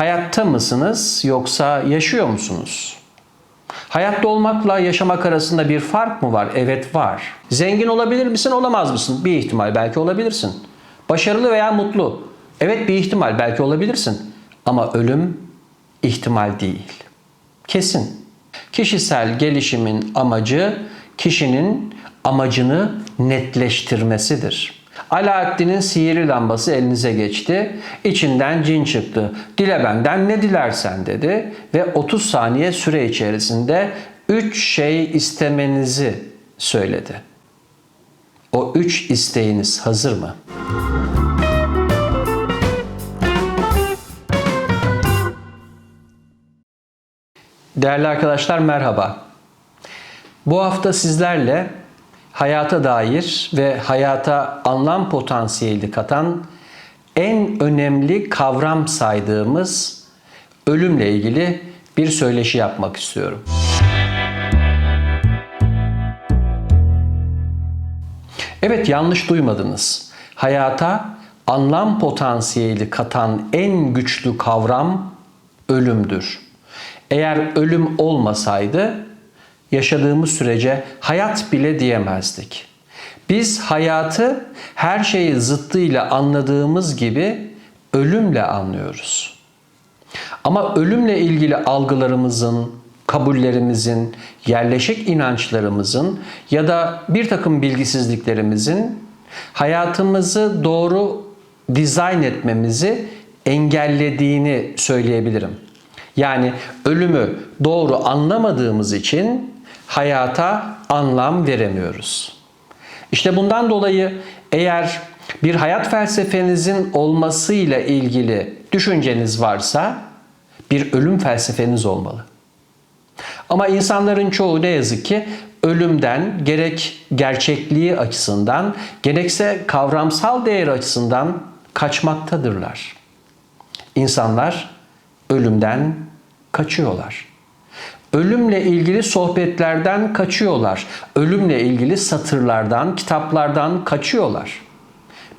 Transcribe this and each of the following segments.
Hayatta mısınız yoksa yaşıyor musunuz? Hayatta olmakla yaşamak arasında bir fark mı var? Evet var. Zengin olabilir misin, olamaz mısın? Bir ihtimal belki olabilirsin. Başarılı veya mutlu. Evet bir ihtimal belki olabilirsin. Ama ölüm ihtimal değil. Kesin. Kişisel gelişimin amacı kişinin amacını netleştirmesidir. Alaaddin'in sihirli lambası elinize geçti. İçinden cin çıktı. Dile benden ne dilersen dedi ve 30 saniye süre içerisinde 3 şey istemenizi söyledi. O 3 isteğiniz hazır mı? Değerli arkadaşlar merhaba. Bu hafta sizlerle hayata dair ve hayata anlam potansiyeli katan en önemli kavram saydığımız ölümle ilgili bir söyleşi yapmak istiyorum. Evet yanlış duymadınız. Hayata anlam potansiyeli katan en güçlü kavram ölümdür. Eğer ölüm olmasaydı yaşadığımız sürece hayat bile diyemezdik. Biz hayatı her şeyi zıttıyla anladığımız gibi ölümle anlıyoruz. Ama ölümle ilgili algılarımızın, kabullerimizin, yerleşik inançlarımızın ya da bir takım bilgisizliklerimizin hayatımızı doğru dizayn etmemizi engellediğini söyleyebilirim. Yani ölümü doğru anlamadığımız için hayata anlam veremiyoruz. İşte bundan dolayı eğer bir hayat felsefenizin olmasıyla ilgili düşünceniz varsa bir ölüm felsefeniz olmalı. Ama insanların çoğu ne yazık ki ölümden gerek gerçekliği açısından gerekse kavramsal değer açısından kaçmaktadırlar. İnsanlar ölümden kaçıyorlar. Ölümle ilgili sohbetlerden kaçıyorlar. Ölümle ilgili satırlardan, kitaplardan kaçıyorlar.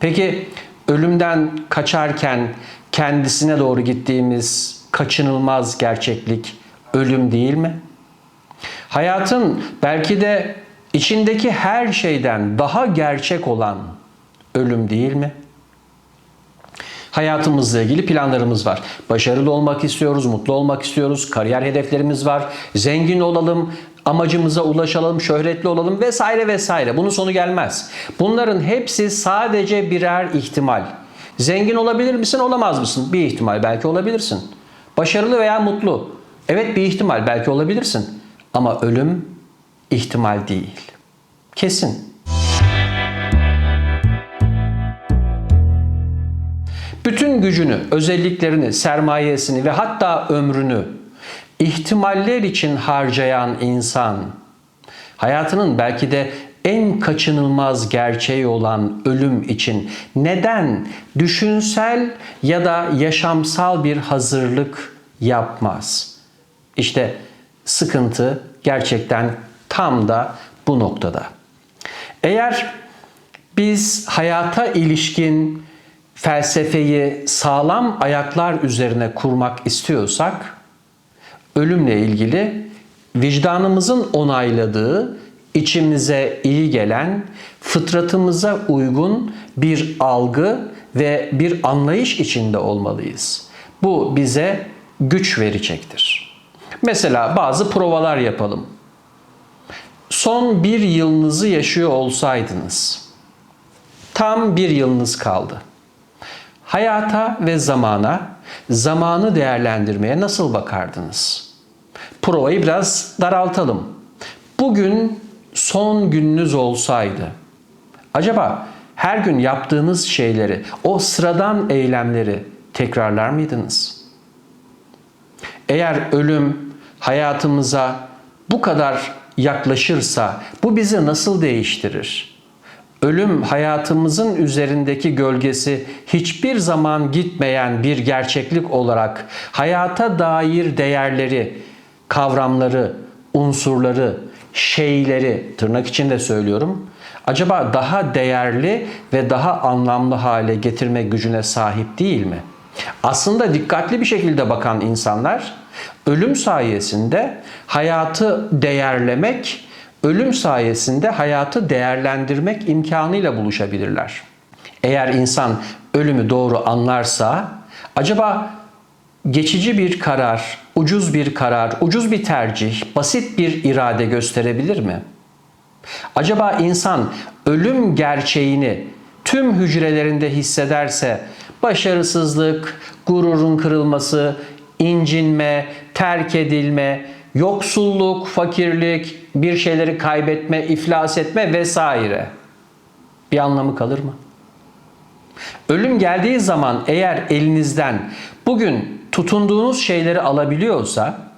Peki ölümden kaçarken kendisine doğru gittiğimiz kaçınılmaz gerçeklik ölüm değil mi? Hayatın belki de içindeki her şeyden daha gerçek olan ölüm değil mi? Hayatımızla ilgili planlarımız var. Başarılı olmak istiyoruz, mutlu olmak istiyoruz, kariyer hedeflerimiz var, zengin olalım, amacımıza ulaşalım, şöhretli olalım vesaire vesaire. Bunun sonu gelmez. Bunların hepsi sadece birer ihtimal. Zengin olabilir misin, olamaz mısın? Bir ihtimal belki olabilirsin. Başarılı veya mutlu. Evet bir ihtimal belki olabilirsin. Ama ölüm ihtimal değil. Kesin. Bütün gücünü, özelliklerini, sermayesini ve hatta ömrünü ihtimaller için harcayan insan hayatının belki de en kaçınılmaz gerçeği olan ölüm için neden düşünsel ya da yaşamsal bir hazırlık yapmaz? İşte sıkıntı gerçekten tam da bu noktada. Eğer biz hayata ilişkin felsefeyi sağlam ayaklar üzerine kurmak istiyorsak ölümle ilgili vicdanımızın onayladığı, içimize iyi gelen, fıtratımıza uygun bir algı ve bir anlayış içinde olmalıyız. Bu bize güç verecektir. Mesela bazı provalar yapalım. Son bir yılınızı yaşıyor olsaydınız, tam bir yılınız kaldı. Hayata ve zamana, zamanı değerlendirmeye nasıl bakardınız? Provayı biraz daraltalım. Bugün son gününüz olsaydı, acaba her gün yaptığınız şeyleri, o sıradan eylemleri tekrarlar mıydınız? Eğer ölüm hayatımıza bu kadar yaklaşırsa bu bizi nasıl değiştirir? Ölüm hayatımızın üzerindeki gölgesi hiçbir zaman gitmeyen bir gerçeklik olarak hayata dair değerleri, kavramları, unsurları, şeyleri tırnak içinde söylüyorum. Acaba daha değerli ve daha anlamlı hale getirme gücüne sahip değil mi? Aslında dikkatli bir şekilde bakan insanlar ölüm sayesinde hayatı değerlemek, ölüm sayesinde hayatı değerlendirmek imkanıyla buluşabilirler. Eğer insan ölümü doğru anlarsa acaba geçici bir karar, ucuz bir karar, ucuz bir tercih, basit bir irade gösterebilir mi? Acaba insan ölüm gerçeğini tüm hücrelerinde hissederse başarısızlık, gururun kırılması, incinme, terk edilme, yoksulluk, fakirlik, bir şeyleri kaybetme, iflas etme vesaire bir anlamı kalır mı? Ölüm geldiği zaman eğer elinizden bugün tutunduğunuz şeyleri alabiliyorsa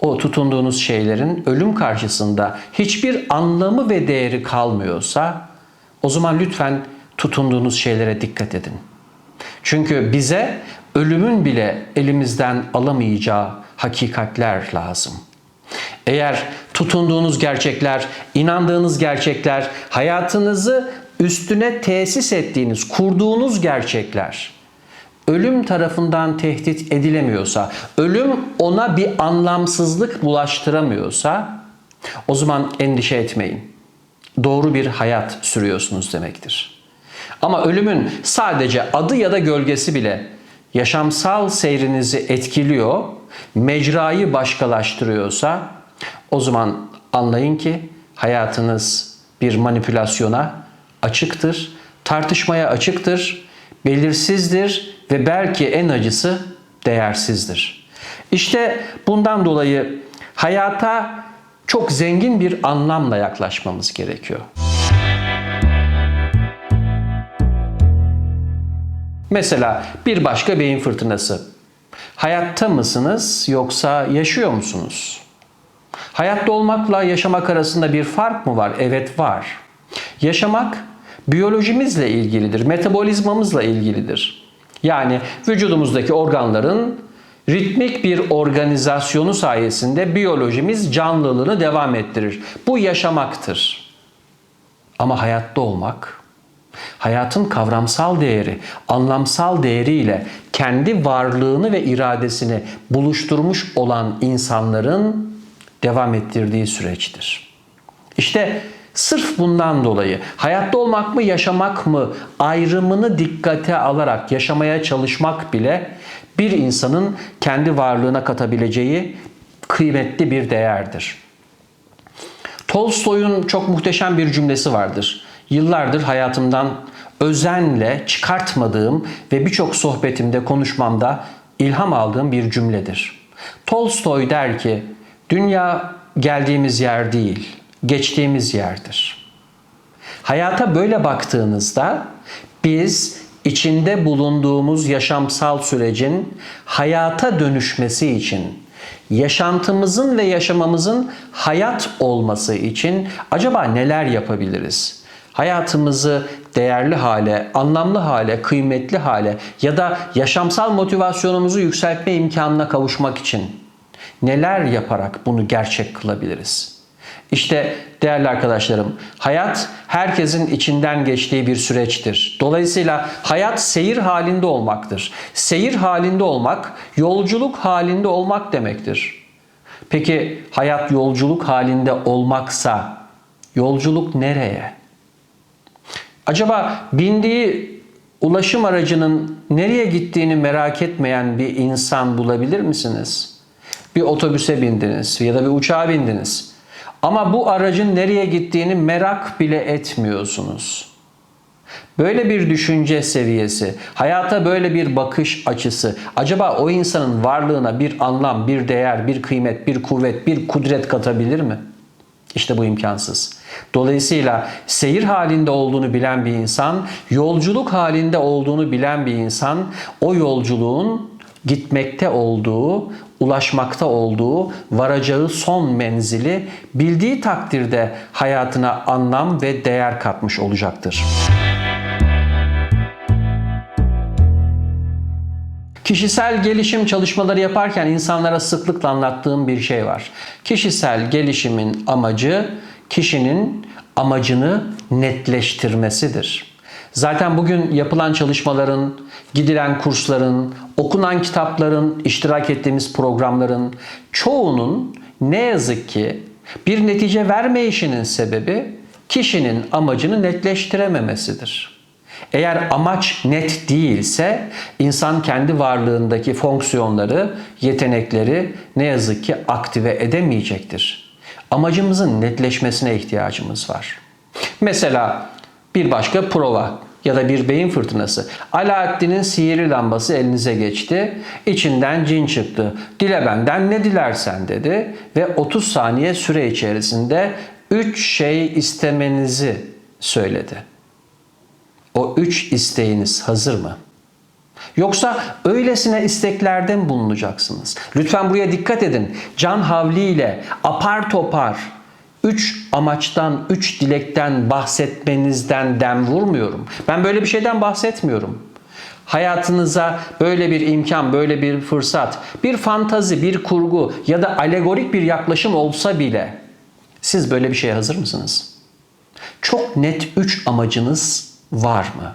o tutunduğunuz şeylerin ölüm karşısında hiçbir anlamı ve değeri kalmıyorsa o zaman lütfen tutunduğunuz şeylere dikkat edin. Çünkü bize ölümün bile elimizden alamayacağı hakikatler lazım. Eğer tutunduğunuz gerçekler, inandığınız gerçekler, hayatınızı üstüne tesis ettiğiniz, kurduğunuz gerçekler ölüm tarafından tehdit edilemiyorsa, ölüm ona bir anlamsızlık bulaştıramıyorsa o zaman endişe etmeyin. Doğru bir hayat sürüyorsunuz demektir. Ama ölümün sadece adı ya da gölgesi bile yaşamsal seyrinizi etkiliyor, mecrayı başkalaştırıyorsa o zaman anlayın ki hayatınız bir manipülasyona açıktır, tartışmaya açıktır, belirsizdir ve belki en acısı değersizdir. İşte bundan dolayı hayata çok zengin bir anlamla yaklaşmamız gerekiyor. Mesela bir başka beyin fırtınası. Hayatta mısınız yoksa yaşıyor musunuz? Hayatta olmakla yaşamak arasında bir fark mı var? Evet var. Yaşamak biyolojimizle ilgilidir, metabolizmamızla ilgilidir. Yani vücudumuzdaki organların ritmik bir organizasyonu sayesinde biyolojimiz canlılığını devam ettirir. Bu yaşamaktır. Ama hayatta olmak, hayatın kavramsal değeri, anlamsal değeriyle kendi varlığını ve iradesini buluşturmuş olan insanların devam ettirdiği süreçtir. İşte Sırf bundan dolayı hayatta olmak mı yaşamak mı ayrımını dikkate alarak yaşamaya çalışmak bile bir insanın kendi varlığına katabileceği kıymetli bir değerdir. Tolstoy'un çok muhteşem bir cümlesi vardır. Yıllardır hayatımdan özenle çıkartmadığım ve birçok sohbetimde, konuşmamda ilham aldığım bir cümledir. Tolstoy der ki, dünya geldiğimiz yer değil, geçtiğimiz yerdir. Hayata böyle baktığınızda biz içinde bulunduğumuz yaşamsal sürecin hayata dönüşmesi için, yaşantımızın ve yaşamamızın hayat olması için acaba neler yapabiliriz? Hayatımızı değerli hale, anlamlı hale, kıymetli hale ya da yaşamsal motivasyonumuzu yükseltme imkanına kavuşmak için neler yaparak bunu gerçek kılabiliriz? İşte değerli arkadaşlarım, hayat herkesin içinden geçtiği bir süreçtir. Dolayısıyla hayat seyir halinde olmaktır. Seyir halinde olmak, yolculuk halinde olmak demektir. Peki hayat yolculuk halinde olmaksa yolculuk nereye? Acaba bindiği ulaşım aracının nereye gittiğini merak etmeyen bir insan bulabilir misiniz? Bir otobüse bindiniz ya da bir uçağa bindiniz. Ama bu aracın nereye gittiğini merak bile etmiyorsunuz. Böyle bir düşünce seviyesi, hayata böyle bir bakış açısı, acaba o insanın varlığına bir anlam, bir değer, bir kıymet, bir kuvvet, bir kudret katabilir mi? İşte bu imkansız. Dolayısıyla seyir halinde olduğunu bilen bir insan, yolculuk halinde olduğunu bilen bir insan, o yolculuğun gitmekte olduğu, ulaşmakta olduğu, varacağı son menzili bildiği takdirde hayatına anlam ve değer katmış olacaktır. Kişisel gelişim çalışmaları yaparken insanlara sıklıkla anlattığım bir şey var. Kişisel gelişimin amacı kişinin amacını netleştirmesidir. Zaten bugün yapılan çalışmaların, gidilen kursların, okunan kitapların, iştirak ettiğimiz programların çoğunun ne yazık ki bir netice vermeyişinin sebebi kişinin amacını netleştirememesidir. Eğer amaç net değilse insan kendi varlığındaki fonksiyonları, yetenekleri ne yazık ki aktive edemeyecektir. Amacımızın netleşmesine ihtiyacımız var. Mesela bir başka prova ya da bir beyin fırtınası. Alaaddin'in sihirli lambası elinize geçti. İçinden cin çıktı. Dile benden ne dilersen dedi ve 30 saniye süre içerisinde 3 şey istemenizi söyledi. O üç isteğiniz hazır mı? Yoksa öylesine isteklerde mi bulunacaksınız? Lütfen buraya dikkat edin. Can havliyle apar topar üç amaçtan, üç dilekten bahsetmenizden dem vurmuyorum. Ben böyle bir şeyden bahsetmiyorum. Hayatınıza böyle bir imkan, böyle bir fırsat, bir fantazi, bir kurgu ya da alegorik bir yaklaşım olsa bile siz böyle bir şeye hazır mısınız? Çok net üç amacınız var mı?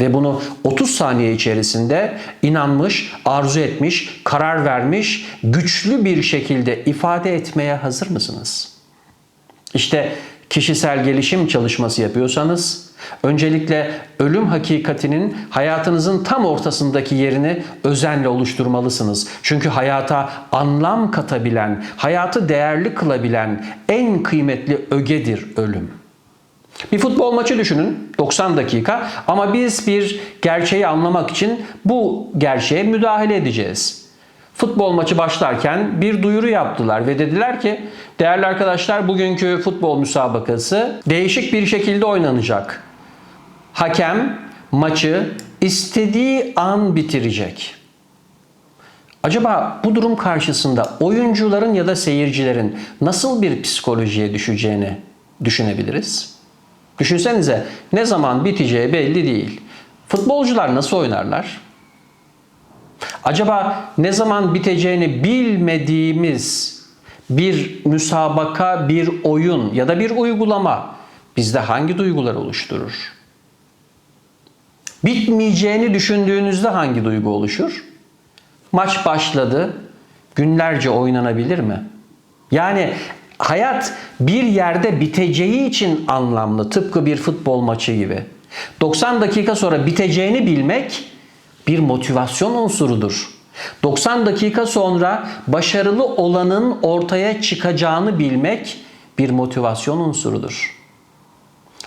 Ve bunu 30 saniye içerisinde inanmış, arzu etmiş, karar vermiş, güçlü bir şekilde ifade etmeye hazır mısınız? İşte kişisel gelişim çalışması yapıyorsanız öncelikle ölüm hakikatinin hayatınızın tam ortasındaki yerini özenle oluşturmalısınız. Çünkü hayata anlam katabilen, hayatı değerli kılabilen en kıymetli ögedir ölüm. Bir futbol maçı düşünün 90 dakika ama biz bir gerçeği anlamak için bu gerçeğe müdahale edeceğiz. Futbol maçı başlarken bir duyuru yaptılar ve dediler ki değerli arkadaşlar bugünkü futbol müsabakası değişik bir şekilde oynanacak. Hakem maçı istediği an bitirecek. Acaba bu durum karşısında oyuncuların ya da seyircilerin nasıl bir psikolojiye düşeceğini düşünebiliriz? Düşünsenize ne zaman biteceği belli değil. Futbolcular nasıl oynarlar? Acaba ne zaman biteceğini bilmediğimiz bir müsabaka, bir oyun ya da bir uygulama bizde hangi duyguları oluşturur? Bitmeyeceğini düşündüğünüzde hangi duygu oluşur? Maç başladı. Günlerce oynanabilir mi? Yani hayat bir yerde biteceği için anlamlı. Tıpkı bir futbol maçı gibi. 90 dakika sonra biteceğini bilmek bir motivasyon unsurudur. 90 dakika sonra başarılı olanın ortaya çıkacağını bilmek bir motivasyon unsurudur.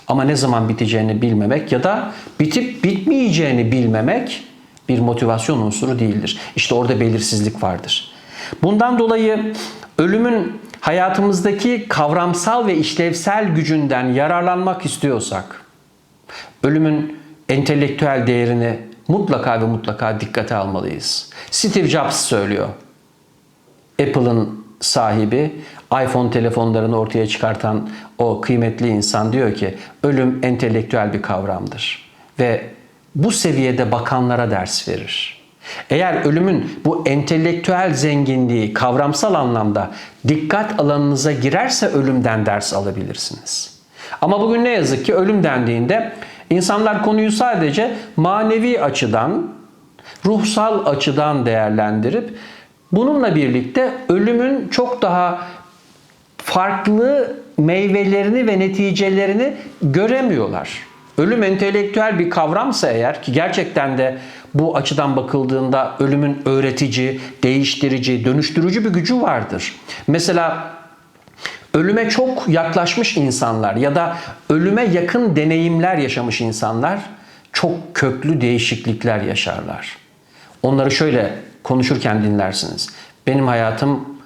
Ama ne zaman biteceğini bilmemek ya da bitip bitmeyeceğini bilmemek bir motivasyon unsuru değildir. İşte orada belirsizlik vardır. Bundan dolayı ölümün hayatımızdaki kavramsal ve işlevsel gücünden yararlanmak istiyorsak, ölümün entelektüel değerini mutlaka ve mutlaka dikkate almalıyız. Steve Jobs söylüyor. Apple'ın sahibi, iPhone telefonlarını ortaya çıkartan o kıymetli insan diyor ki ölüm entelektüel bir kavramdır ve bu seviyede bakanlara ders verir. Eğer ölümün bu entelektüel zenginliği kavramsal anlamda dikkat alanınıza girerse ölümden ders alabilirsiniz. Ama bugün ne yazık ki ölüm dendiğinde insanlar konuyu sadece manevi açıdan, ruhsal açıdan değerlendirip bununla birlikte ölümün çok daha farklı meyvelerini ve neticelerini göremiyorlar. Ölüm entelektüel bir kavramsa eğer ki gerçekten de bu açıdan bakıldığında ölümün öğretici, değiştirici, dönüştürücü bir gücü vardır. Mesela ölüme çok yaklaşmış insanlar ya da ölüme yakın deneyimler yaşamış insanlar çok köklü değişiklikler yaşarlar. Onları şöyle konuşurken dinlersiniz. Benim hayatım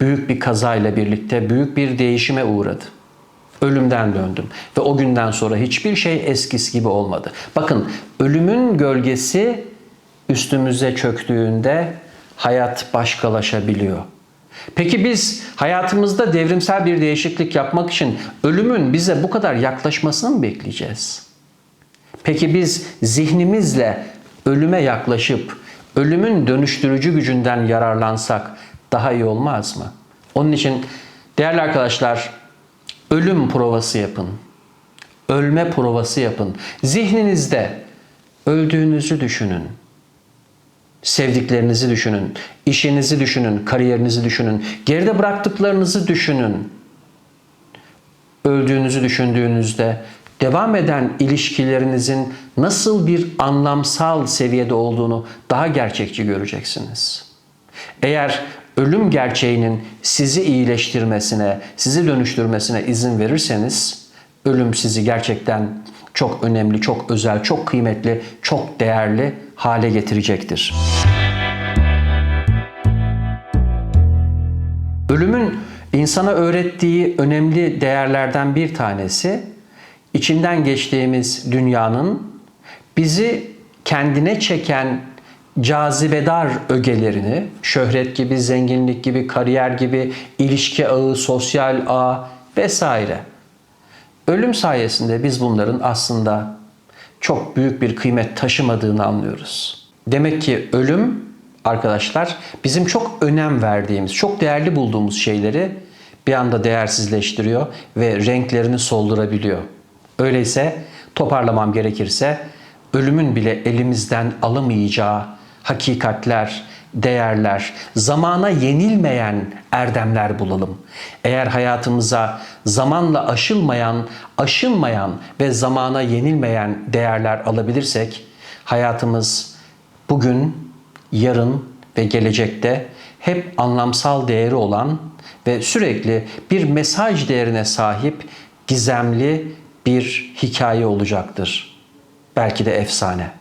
büyük bir kazayla birlikte büyük bir değişime uğradı. Ölümden döndüm ve o günden sonra hiçbir şey eskisi gibi olmadı. Bakın ölümün gölgesi üstümüze çöktüğünde hayat başkalaşabiliyor. Peki biz hayatımızda devrimsel bir değişiklik yapmak için ölümün bize bu kadar yaklaşmasını mı bekleyeceğiz? Peki biz zihnimizle ölüme yaklaşıp ölümün dönüştürücü gücünden yararlansak daha iyi olmaz mı? Onun için değerli arkadaşlar ölüm provası yapın. ölme provası yapın. Zihninizde öldüğünüzü düşünün. Sevdiklerinizi düşünün, işinizi düşünün, kariyerinizi düşünün, geride bıraktıklarınızı düşünün. Öldüğünüzü düşündüğünüzde devam eden ilişkilerinizin nasıl bir anlamsal seviyede olduğunu daha gerçekçi göreceksiniz. Eğer ölüm gerçeğinin sizi iyileştirmesine, sizi dönüştürmesine izin verirseniz ölüm sizi gerçekten çok önemli, çok özel, çok kıymetli, çok değerli hale getirecektir. Ölümün insana öğrettiği önemli değerlerden bir tanesi içinden geçtiğimiz dünyanın bizi kendine çeken cazibedar ögelerini, şöhret gibi, zenginlik gibi, kariyer gibi, ilişki ağı, sosyal ağ vesaire. Ölüm sayesinde biz bunların aslında çok büyük bir kıymet taşımadığını anlıyoruz. Demek ki ölüm arkadaşlar bizim çok önem verdiğimiz, çok değerli bulduğumuz şeyleri bir anda değersizleştiriyor ve renklerini soldurabiliyor. Öyleyse toparlamam gerekirse ölümün bile elimizden alamayacağı hakikatler, değerler, zamana yenilmeyen erdemler bulalım. Eğer hayatımıza zamanla aşılmayan, aşınmayan ve zamana yenilmeyen değerler alabilirsek hayatımız bugün, yarın ve gelecekte hep anlamsal değeri olan ve sürekli bir mesaj değerine sahip gizemli bir hikaye olacaktır. Belki de efsane.